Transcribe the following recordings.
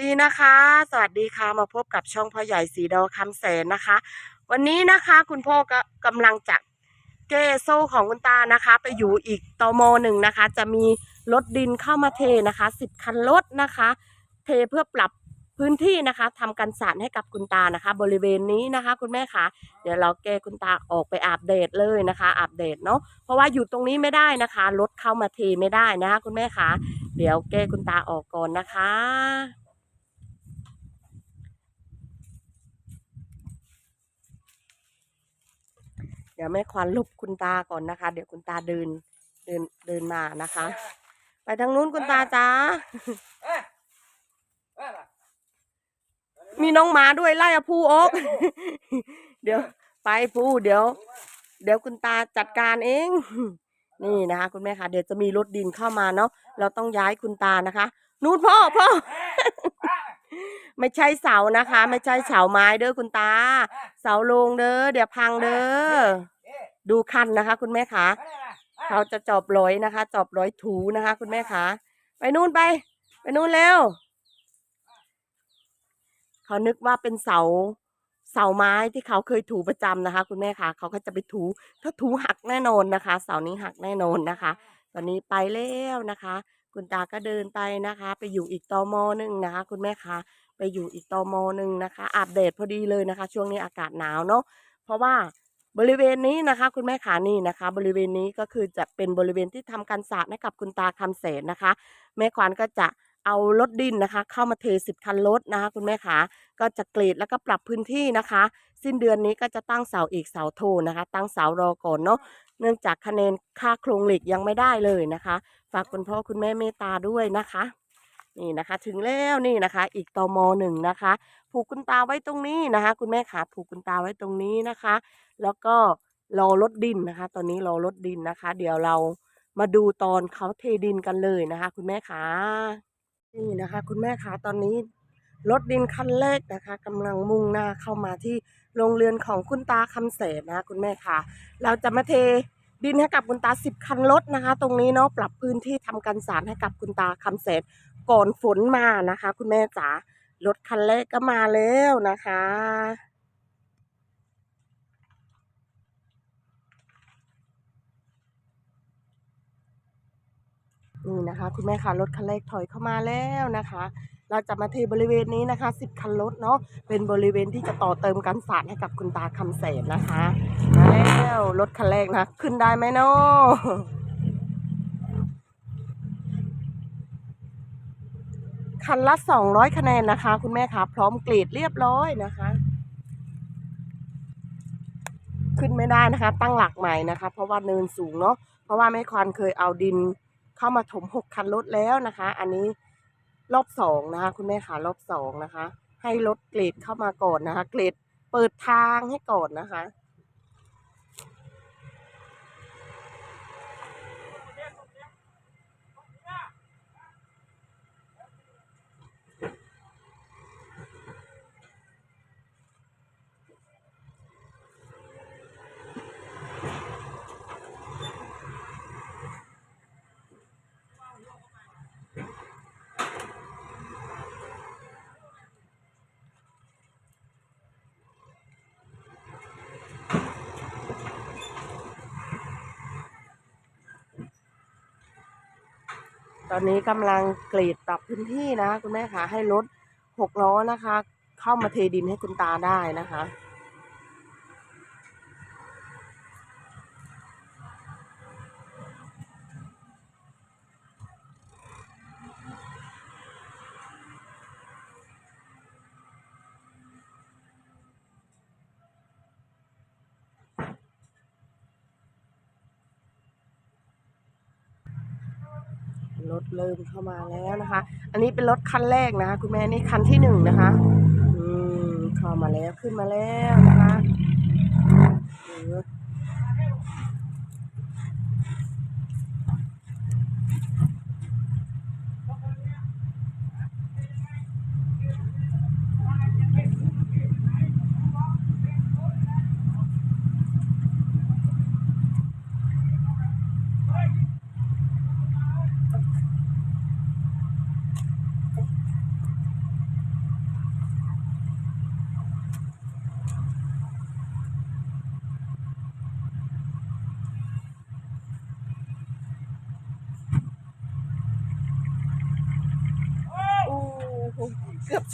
ดีนะคะ สวัสดีค่ะมาพบกับช่องพ่อใหญ่สีดอคำแสนนะคะ วันนี้นะคะคุณพ่อก็กำลังจะเกโซ่ของคุณตานะคะ ไปอยู่อีกตอมหนึ่งนะคะ จะมีรถดินเข้ามาเทนะคะสิบคันรถนะคะ เทเพื่อปรับพื้นที่นะคะทำกันสารให้กับคุณตานะคะ บริเวณนี้นะคะ คุณแม่คะเดี๋ยวเราแกคุณตาออกไปอาบแดดเลยนะคะอาบแดดเนาะเพราะว่าอยู่ตรงนี้ไม่ได้นะคะรถเข้ามาเทไม่ได้นะคะ คุณแม่คะเดี๋ยวแกคุณตาออกก่อนนะคะ เดี๋ยวแม่ควานลบคุณตาก่อนนะคะ เดี๋ยวคุณตาเดินเดินเดินมานะคะ ไปทางนู้นคุณตาจ้ามีน้องหมาด้วยไล่อะพูออกเดี๋ยวไปพูเดี๋ยว เดี๋ยวคุณตาจัดการเอง นี่นะคะ คุณแม่คะเดี๋ยวจะมีรถดินเข้ามาเนาะเราต้องย้ายคุณตานะคะ นู่นพ่อพ่อไม่ใช่เสานะคะ ไม่ใช่เสาไม้เด้อคุณตา เสาลงเด้อเดี๋ยวพังเด้อ ดูคันนะคะ คุณแม่คะเขาจะจอบร้อยนะคะ จอบร้อยถูนะคะ คุณแม่คะไปนู่นไป ไปนู่นเร็วเขานึกว่าเป็นเสาเสาไม้ที่เขาเคยถูประจำนะคะ คุณแม่คะเขาก็จะไปถู ถ้าถูหักแน่นอนนะคะ เสานี้หักแน่นอนนะคะ ตอนนี้ไปแล้วนะคะ คุณตาก็เดินไปนะคะ ไปอยู่อีกตอมอหนึ่งนะคะ คุณแม่คะไปอยู่อีกตอมอหนึ่งนะคะอาบแดดพอดีเลยนะคะ ช่วงนี้อากาศหนาวเนาะเพราะว่า บริเวณนี้นะคะ คุณแม่ขานี่นะคะ บริเวณนี้ก็คือจะเป็นบริเวณที่ทำการสาดให้กับคุณตาคำเสนนะคะ แม่ควานก็จะเอารถดินนะคะ เข้ามาเทสิบคันรถนะคะ คุณแม่ขาก็จะเกรดแล้วก็ปรับพื้นที่นะคะ สิ้นเดือนนี้ก็จะตั้งเสาอีกเสาโทนะคะ ตั้งเสารอก่อนเนาะเนื่องจากคะแนนค่าโครงเหล็กยังไม่ได้เลยนะคะ ฝากคุณพ่อคุณแม่เมตตาด้วยนะคะ นี่นะคะถึงแล้วนี่นะคะ อีกตอมอหนึ่งนะคะ ผูกคุณตาไว้ตรงนี้นะคะ คุณแม่ขาผูกคุณตาไว้ตรงนี้นะคะ แล้วก็รอรถดินนะคะ ตอนนี้รอรถดินนะคะ เดี๋ยวเรามาดูตอนเขาเทดินกันเลยนะคะ คุณแม่ขานี่นะคะ คุณแม่ขาตอนนี้รถดินคันแรกนะคะกำลังมุ่งหน้าเข้ามาที่โรงเรือนของคุณตาคำเสนนะคะ คุณแม่ขาเราจะมาเทดินให้กับคุณตาสิบคันรถนะคะ ตรงนี้เนาะปรับพื้นที่ทำกันสารให้กับคุณตาคำเสน ก่อนฝนมานะคะ คุณแม่จ๋ารถคันแรกก็มาแล้วนะคะ นี่นะคะ คุณแม่ค่ะรถคันแรกถอยเข้ามาแล้วนะคะ เราจะมาเทบริเวณนี้นะคะสิบคันรถเนาะเป็นบริเวณที่จะต่อเติมกันสาดให้กับคุณตาคำเสนนะคะมาแล้วรถคันแรกนะ ขึ้นได้ไหมเนาะ คันละสองร้อยคะแนนนะคะ คุณแม่คะพร้อมเกรดเรียบร้อยนะคะ ขึ้นไม่ได้นะคะ ตั้งหลักใหม่นะคะ เพราะว่าเนินสูงเนาะเพราะว่าแม่ควานเคยเอาดินเข้ามาถมหกคันรถแล้วนะคะ อันนี้รอบสองนะคะ คุณแม่คะรอบสองนะคะ ให้รถเกรดเข้ามาก่อนนะคะ เกรดเปิดทางให้ก่อนนะคะ อนนี้กำลังเกรดปรับพื้นที่นะคุณแม่คะให้รถหกล้อนะคะ เข้ามาเทดินให้คุณตาได้นะคะ รถ เริ่มเข้ามาแล้วนะคะ อันนี้เป็นรถคันแรกนะคะคุณแม่นี่คันที่หนึ่งนะคะอืมเข้ามาแล้วขึ้นมาแล้วนะคะ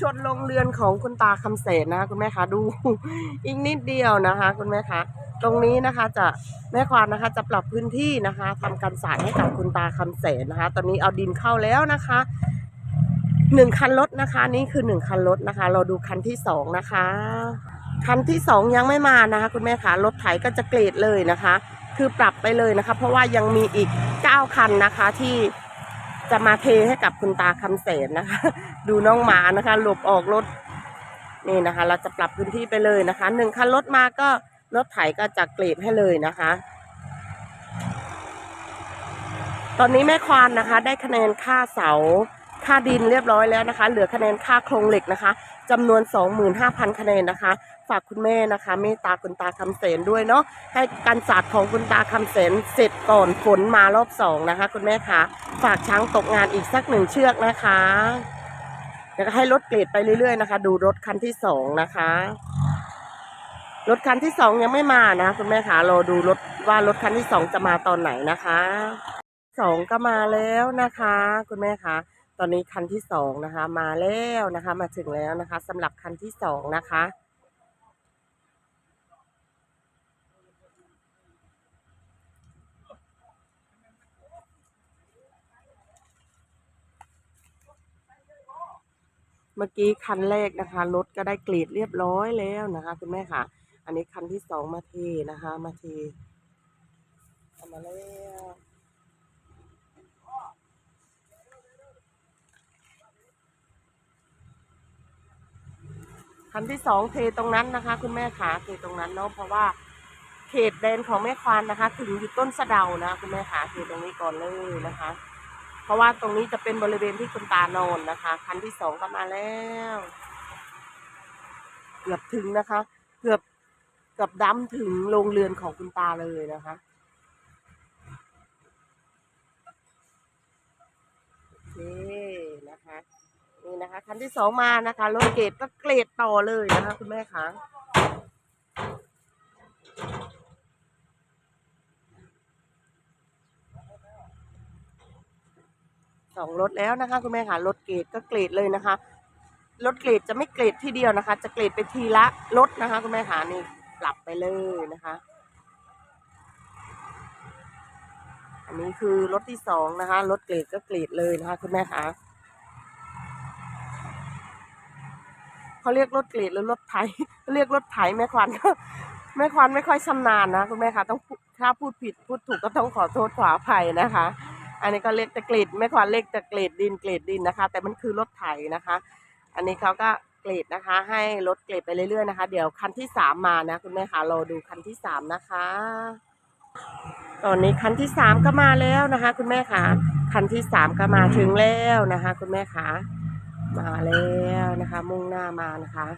ชนโรงเรือนของคุณตาคำเสนนะคะคุณแม่คะดูอีกนิดเดียวนะคะ คุณแม่คะตรงนี้นะคะจะแม่ควานนะคะ จะปรับพื้นที่นะคะทำการสาดให้กับคุณตาคำเสนนะคะ ตอนนี้เอาดินเข้าแล้วนะคะหนึ่งคันรถนะคะ นี่คือหนึ่งคันรถนะคะ เราดูคันที่สองนะคะคันที่สองยังไม่มานะคะ คุณแม่คะรถไถก็จะเกรดเลยนะคะ คือปรับไปเลยนะคะ เพราะว่ายังมีอีกเก้าคันนะคะที่ จะมาเทให้กับคุณตาคำเสนนะคะ ดูน้องหมานะคะ หลบออกรถนี่นะคะ เราจะปรับพื้นที่ไปเลยนะคะหนึ่งคันรถมาก็รถไถก็จะเกรดให้เลยนะคะ ตอนนี้แม่ควานนะคะ ได้คะแนนค่าเสาค่าดินเรียบร้อยแล้วนะคะ เหลือคะแนนค่าโครงเหล็กนะคะ จำนวน 25,000 คะแนนนะคะ ฝากคุณแม่นะคะเมตตาคุณตาคำเสนด้วยเนาะให้การศาสตร์ของคุณตาคำเสนเสร็จก่อนฝนมารอบสองนะคะ คุณแม่คะฝากช้างตกงานอีกสักหนึ่งเชือกนะคะแล้วก็ให้รถเกรดไปเรื่อยๆนะคะ ดูรถคันที่สองนะคะรถคันที่สองยังไม่มานะคุณแม่คะรอดูรถว่ารถคันที่สองจะมาตอนไหนนะคะสองก็มาแล้วนะคะ คุณแม่คะ ตอนนี้คันที่สองนะคะ มาแล้วนะคะ มาถึงแล้วนะคะสำหรับคันที่สองนะคะ เมื่อกี้คันแรกนะคะรถก็ได้กรีดเรียบร้อยแล้วนะคะคุณแม่ค่ะ อันนี้คันที่สองมาเทนะคะ มาเทเอามาแล้ว คันที่สองเทตรงนั้นนะคะ คุณแม่ขาเทตรงนั้นเนาะเพราะว่าเขตแดนของแม่ควานนะคะ ถึงอยู่ต้นสะเดานะคุณแม่ขาเทตรงนี้ก่อนเลยนะคะ เพราะว่าตรงนี้จะเป็นบริเวณที่คุณตานอนนะคะ คันที่สองก็มาแล้ว เกือบถึงนะคะ เกือบเกือบดำถึงโรงเรือนของคุณตาเลยนะคะโอเคนะคะ นี่นะคะคันที่สองมานะคะรถเกรดก็เกรดต่อเลยนะคะคุณแม่คะสองรถแล้วนะคะ คุณแม่ค่ะรถเกรดก็เกรดเลยนะคะรถเกรดจะไม่เกรดทีเดียวนะคะ จะเกรดไปทีละรถนะคะ คุณแม่ค่ะนี่ปรับไปเลยนะคะ อันนี้คือรถที่สองนะคะรถเกรดก็เกรดเลยนะคะ คุณแม่ค่ะ เขาเรียกรถเกรดหรือรถไถเรียกรถไถแม่ควันแม่ควันไม่ค่อยชำนาญนะคุณแม่คะต้องถ้าพูดผิดพูดถูกก็ต้องขอโทษขออภัยนะคะ อันนี้ก็เรียกต่เกรดแม่ควันเรียกต่เกรดดินเกรดดินนะคะ แต่มันคือรถไถนะคะ อันนี้เขาก็เกรดนะคะ ให้รถเกรดไปเรื่อยๆนะคะ เดี๋ยวคันที่สามมานะคุณแม่คะรอดูคันที่สามนะคะตอนนี้คันที่สามก็มาแล้วนะคะ คุณแม่คะคันที่สามก็มาถึงแล้วนะคะ คุณแม่คะ มาแล้วนะคะ มุ่งหน้ามานะคะ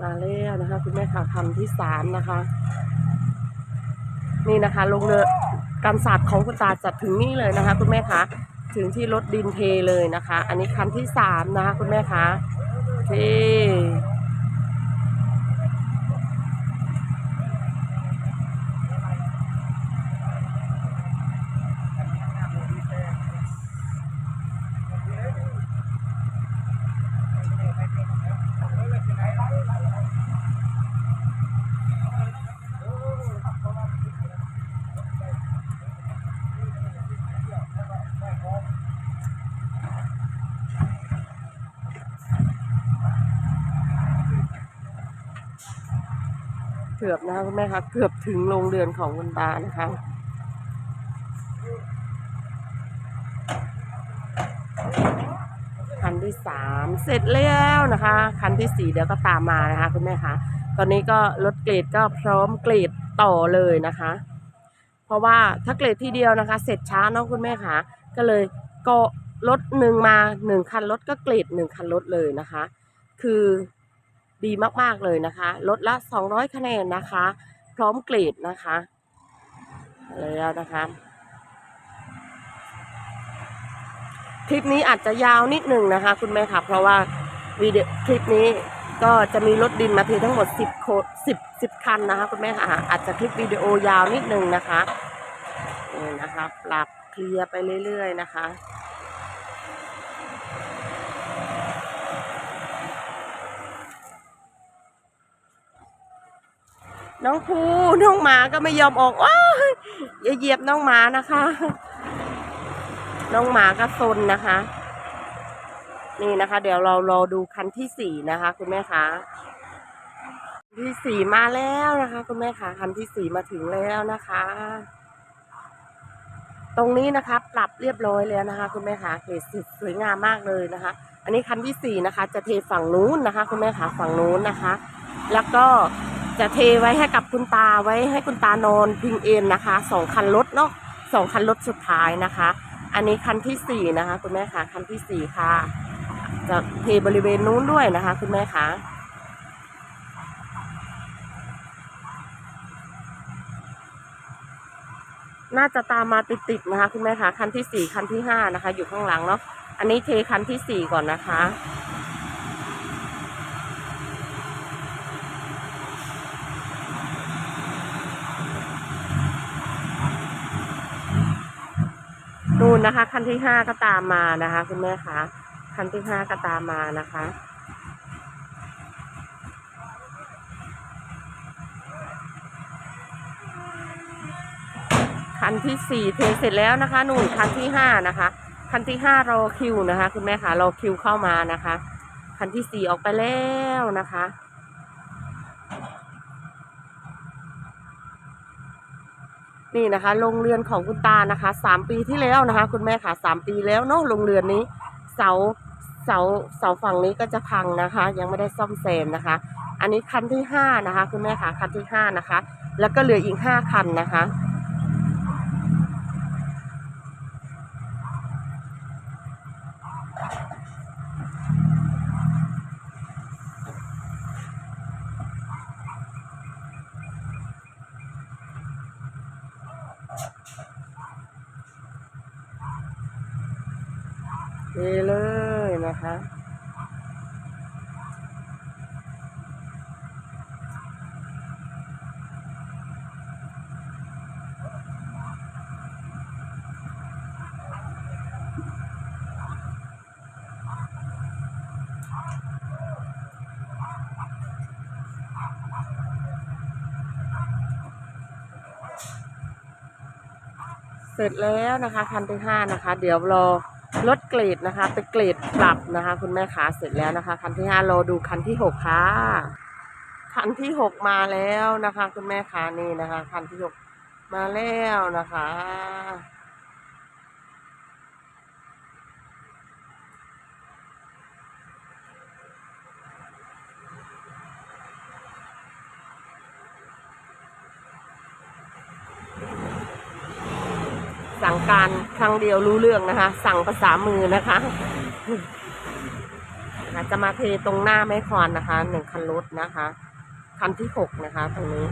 มาแล้วนะคะ คุณแม่ค่ะคันที่สามนะคะ นี่นะคะลงเรือการศาสตร์ของคุณตาจัดถึงนี่เลยนะคะ คุณแม่คะถึงที่รถดินเทเลยนะคะ อันนี้คันที่สามนะคะ คุณแม่คะเท เกือบนะคะคุณแม่คะเกือบถึงโรงเรือนของคุณตานะคะคันที่สามเสร็จแล้วนะคะ คันที่สี่เดี๋ยวก็ตามมานะคะคุณแม่คะตอนนี้ก็รถเกรดก็พร้อมเกรดต่อเลยนะคะ เพราะว่าถ้าเกรดที่เดียวนะคะ เสร็จช้าเนาะคุณแม่คะก็เลยก็รถหนึ่งมาหนึ่งคันรถก็เกรดหนึ่งคันรถเลยนะคะ คือ ดีมากๆเลยนะคะลดละ 200 คะแนนนะคะ พร้อมเกรดนะคะแล้วนะคะคลิปนี้อาจจะยาวนิดหนึ่งนะคะ คุณแม่ค่ะเพราะว่าวิดีคลิปนี้ก็จะมีรถดินมาเททั้งหมด 10โค10 10 คันนะคะ คุณแม่ค่ะอาจจะคลิปวิดีโอยาวนิดหนึ่งนะคะนี่นะคะ ปรับเคลียร์ไปเรื่อย ๆ นะคะ น้องภูน้องหมาก็ไม่ยอมออกว้าอย่าเหยียบน้องหมานะคะ น้องหมาก็ซนนะคะ นี่นะคะ เดี๋ยวเรารอดูคันที่สี่นะคะ คุณแม่คะที่สี่มาแล้วนะคะ คุณแม่คะคันที่สี่มาถึงแล้วนะคะ ตรงนี้นะคะ ปรับเรียบร้อยแล้วนะคะ คุณแม่คะเกรดสิบสวยงามมากเลยนะคะ อันนี้คันที่สี่นะคะ จะเทฝั่งนู้นนะคะ คุณแม่คะฝั่งนู้นนะคะ แล้วก็ จะเทไว้ให้กับคุณตาไว้ให้คุณตานอนพิงเอนนะคะสองคันรถเนาะสองคันรถสุดท้ายนะคะ อันนี้คันที่สี่นะคะ คุณแม่คะคันที่สี่ค่ะ จะเทบริเวณนู้นด้วยนะคะ คุณแม่คะน่าจะตามมาติดๆนะคะ คุณแม่คะคันที่สี่คันที่ห้านะคะ อยู่ข้างหลังเนาะอันนี้เทคันที่สี่ก่อนนะคะ นู่นนะคะ คันที่ห้าก็ตามมานะคะ คุณแม่คะคันที่ห้าก็ตามมานะคะ คันที่สี่เทเสร็จแล้วนะคะนู่นคันที่ห้านะคะ คันที่ห้ารอคิวนะคะ คุณแม่คะรอคิวเข้ามานะคะ คันที่สี่ออกไปแล้วนะคะ นี่นะคะโรงเรือนของคุณตานะคะสามปีที่แล้วนะคะ คุณแม่ค่ะสามปีแล้วเนาะโรงเรือนนี้ เสาเสาเสาฝั่งนี้ก็จะพังนะคะ ยังไม่ได้ซ่อมแซมนะคะ อันนี้คันที่ห้านะคะ คุณแม่ค่ะคันที่ห้านะคะ แล้วก็เหลืออีกห้าคันนะคะ เทเลยนะคะ เส ร็จแล้วนะคะคันที่ห้านะคะ เดี๋ยวรอลดเกรดนะคะไปเกรดปรับนะคะ คุณแม่ขาเสร็จแล้วนะคะ คันที่ห้ารอดูคันที่หกค่ะ คันที่หกมาแล้วนะคะ คุณแม่ขานี่นะคะ คันที่หกมาแล้วนะคะ สั่งการครั้งเดียวรู้เรื่องนะคะ สั่งภาษามือนะคะะจะมาเทตรงหน้าแม่คอนนะคะหนึ่งคันรถนะคะ คันที่หกนะคะ ตรงนี้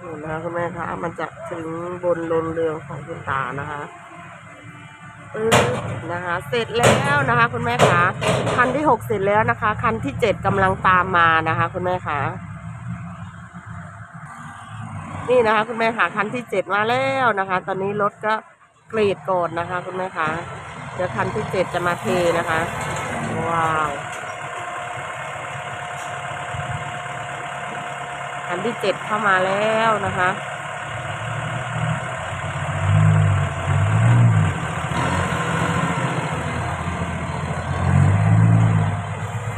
อืม นะคะคุณแม่คะมันจะถึงบนลนเรืองของคุณตานะคะเออนะคะ เสร็จแล้วนะคะ คุณแม่คะคันที่หกเสร็จแล้วนะคะ คันที่เจ็ดกำลังตามมานะคะ คุณแม่คะนี่นะคะ คุณแม่คะคันที่เจ็ดมาแล้วนะคะ ตอนนี้รถก็กรีดโก่อนะคะ คุณแม่คะเดี๋ยวคันที่เจ็ดจะมาเทนะคะว้าวคัน ที่เจ็ดเข้ามาแล้วนะคะ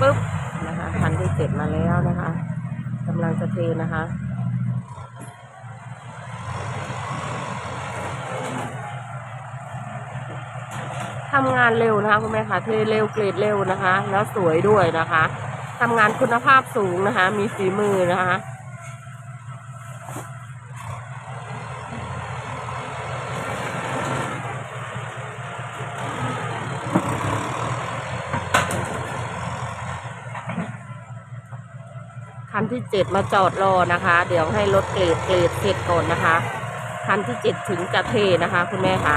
ปึ๊บนะคะคันที่เจ็ดมาแล้วนะคะกำลังจะเทนะคะทำงานเร็วนะคะคุณแม่คะเทเร็วเกรดเร็วนะคะ แล้วสวยด้วยนะคะทำงานคุณภาพสูงนะคะ มีฝีมือนะคะ ที่เจ็ดมาจอดรอนะคะ เดี๋ยวให้รถเกรดเกรดเสร็จก่อนนะคะ คันที่เจ็ดถึงจะเทนะคะ คุณแม่คะ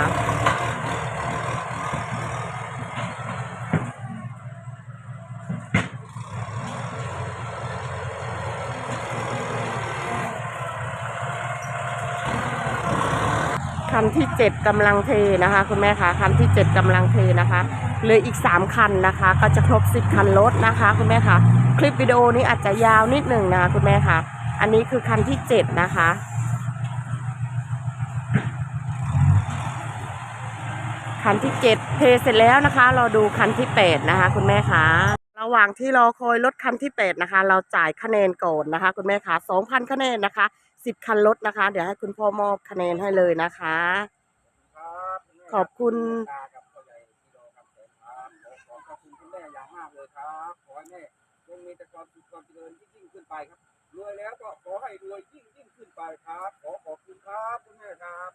คันที่เจ็ดกำลังเทนะคะ คุณแม่คะคันที่เจ็ดกำลังเทนะคะเหลืออีกสามคันนะคะ ก็จะครบสิบคันรถนะคะ คุณแม่คะ คลิปวิดีโอนี้อาจจะยาวนิดหนึ่งนะคะคุณแม่คะอันนี้คือคันที่เจ็ดนะคะ คันที่เจ็ดเทเสร็จแล้วนะคะ เราดูคันที่แปดนะคะ คุณแม่คะระหว่างที่รอคอยรถคันที่แปดนะคะ เราจ่ายคะแนนก่อนนะคะ คุณแม่คะสองพันคะแนนนะคะสิบคันรถนะคะ เดี๋ยวให้คุณพ่อมอบคะแนนให้เลยนะคะ ขอบคุณ มีแต่ความสุขความเจริญยิ่งยิ่งขึ้นไปครับรวยแล้วก็ขอให้รวยยิ่งยิ่งขึ้นไปครับ ขอขอบคุณครับคุณแม่ครับ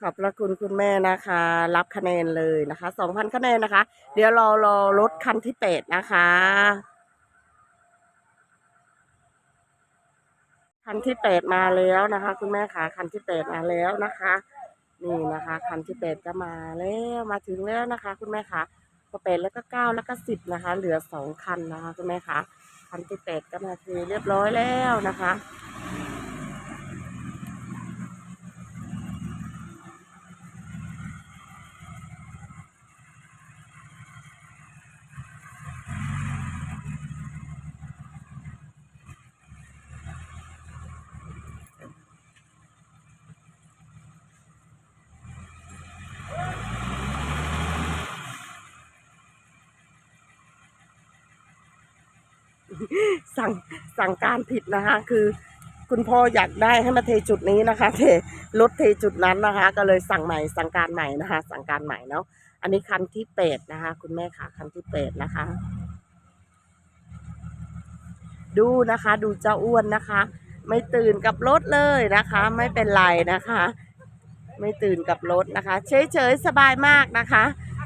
ขอบพระคุณคุณแม่นะคะ รับคะแนนเลยนะคะสองพันคะแนนนะคะ เดี๋ยวเรารอรถคันที่แปดนะคะคันที่แปดมาแล้วนะคะ คุณแม่คะคันที่แปดมาแล้วนะคะ นี่นะคะ คันที่แปดก็มาแล้วมาถึงแล้วนะคะ คุณแม่คะ ก็แปดแล้วก็เก้าแล้วก็สิบนะคะ เหลือสองคันนะคะใช่ไหมคะคันที่แปดก็มาเทเรียบร้อยแล้วนะคะ สั่งสั่งการผิดนะคะ คือ คุณพ่ออยากได้ให้มาเทจุดนี้นะคะเทรถเทจุดนั้นนะคะ ก็เลยสั่งใหม่สั่งการใหม่นะคะ สั่งการใหม่เนาะอันนี้คันที่แปดนะคะ คุณแม่ค่ะคันที่แปดนะคะ ดูนะคะ ดูเจ้าอ้วนนะคะ ไม่ตื่นกับรถเลยนะคะ ไม่เป็นไรนะคะ ไม่ตื่นกับรถนะคะ เฉยเฉยๆสบายมากนะคะ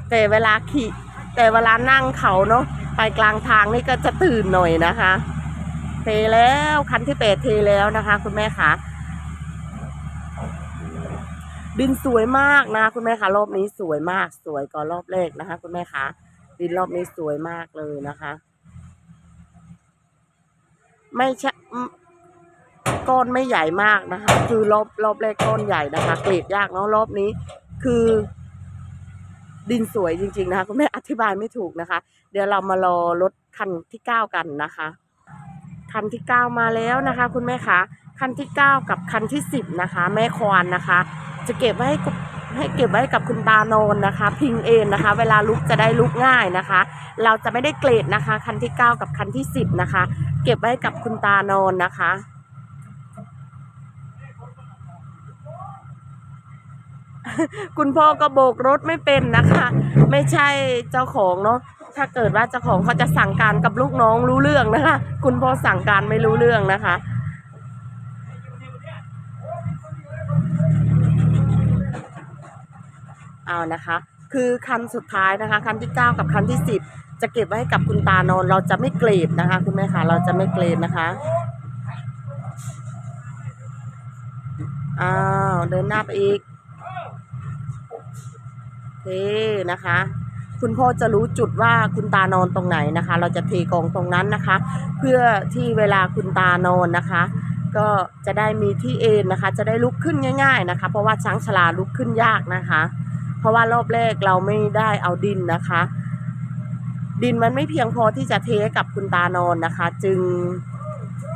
แต่เวลาขี่แต่เวลานั่งเขาเนาะ ไปกลางทางนี่ก็จะตื่นหน่อยนะคะ เทแล้วคันที่แปดเทแล้วนะคะ คุณแม่คะดินสวยมากนะคุณแม่คะรอบนี้สวยมากสวยกว่ารอบแรกนะคะ คุณแม่คะดินรอบนี้สวยมากเลยนะคะ ไม่ใช่ก้อนไม่ใหญ่มากนะคะ คือรอบรอบแรกก้อนใหญ่นะคะเกรดยากเนาะรอบนี้คือ ดินสวยจริง ๆ นะคะคุณแม่อธิบายไม่ถูกนะคะ เดี๋ยวเรามารอรถคันที่เก้ากันนะคะคันที่เก้ามาแล้วนะคะ คุณแม่คะคันที่เก้ากับคันที่สิบนะคะ แม่ควานนะคะ จะเก็บไว้ให้กับให้เก็บไว้กับคุณตาโนนนะคะ พิงเองนะคะ เวลาลุกจะได้ลุกง่ายนะคะ เราจะไม่ได้เกรดนะคะ คันที่เก้ากับคันที่สิบนะคะ เก็บไว้กับคุณตาโนนนะคะคุณพ่อก็โบกรถไม่เป็นนะคะ ไม่ใช่เจ้าของเนาะ ถ้าเกิดว่าเจ้าของเขาจะสั่งการกับลูกน้องรู้เรื่องนะคะ คุณพ่อสั่งการไม่รู้เรื่องนะคะ เอานะคะ คือคันสุดท้ายนะคะ คันที่ 9 กับคันที่ 10 จะเก็บไว้ให้กับคุณตานอน เราจะไม่เกรดนะคะ คุณแม่คะเราจะไม่เกรดนะคะอ้าวเดินหน้าไปอีกโอเคนะคะ คุณพ่อจะรู้จุดว่าคุณตานอนตรงไหนนะคะ เราจะเทกองตรงนั้นนะคะ เพื่อที่เวลาคุณตานอนนะคะ ก็จะได้มีที่เอนนะคะ จะได้ลุกขึ้นง่าย ๆนะคะ เพราะว่าช้างชลาลุกขึ้นยากนะคะ เพราะว่ารอบแรกเราไม่ได้เอาดินนะคะ ดินมันไม่เพียงพอที่จะเทกับคุณตานอนนะคะ จึง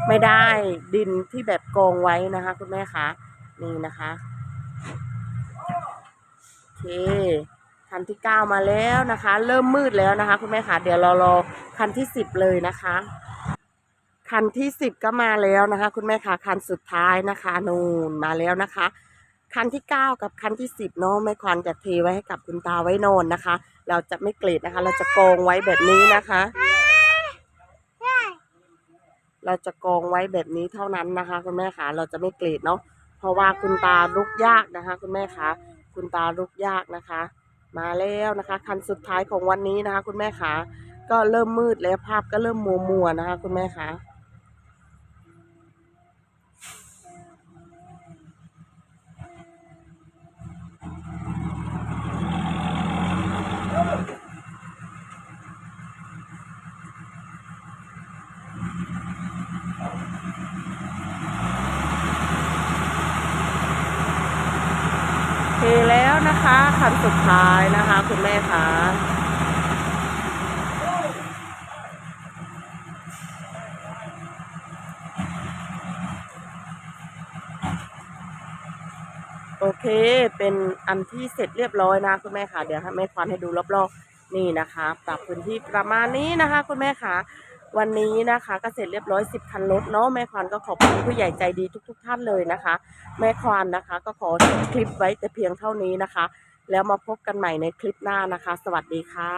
ไม่ได้ดินที่แบบกองไว้นะคะ คุณแม่คะนี่นะคะโอเค คันที่เก้ามาแล้วนะคะ เริ่มมืดแล้วนะคะ คุณแม่ค่ะเดี๋ยวเรารอคันที่สิบเลยนะคะ คันที่สิบก็มาแล้วนะคะ คุณแม่ค่ะคันสุดท้ายนะคะนู่นมาแล้วนะคะ คันที่เก้ากับคันที่สิบเนาะแม่ควานจะเทไว้ให้กับคุณตาไว้นอนนะคะ เราจะไม่เกรดนะคะ เราจะกองไว้แบบนี้นะคะเราจะกองไว้แบบนี้เท่านั้นนะคะ คุณแม่คะเราจะไม่เกรดเนาะเพราะว่าคุณตาลุกยากนะคะ คุณแม่คะคุณตาลุกยากนะคะ มาแล้วนะคะคันสุดท้ายของวันนี้นะคะ คุณแม่ขาก็เริ่มมืดแล้วภาพก็เริ่มมัวมัวนะคะ คุณแม่ขา เทแล้ว นะคะคันสุดท้ายนะคะ คุณแม่คะโอเค เป็นอันที่เสร็จเรียบร้อยนะคุณแม่ค่ะ เดี๋ยวให้แม่ควันให้ดูรอบๆ นี่นะคะปรับพื้นที่ประมาณนี้นะคะ คุณแม่ค่ะ วันนี้นะคะก็เสร็จเรียบร้อยสิบคันรถเนาะแม่ควานก็ขอบคุณผู้ใหญ่ใจดีทุก ๆ ท่านเลยนะคะ แม่ควานนะคะ ก็ขอจบคลิปไว้แต่เพียงเท่านี้นะคะ แล้วมาพบกันใหม่ในคลิปหน้านะคะ สวัสดีค่ะ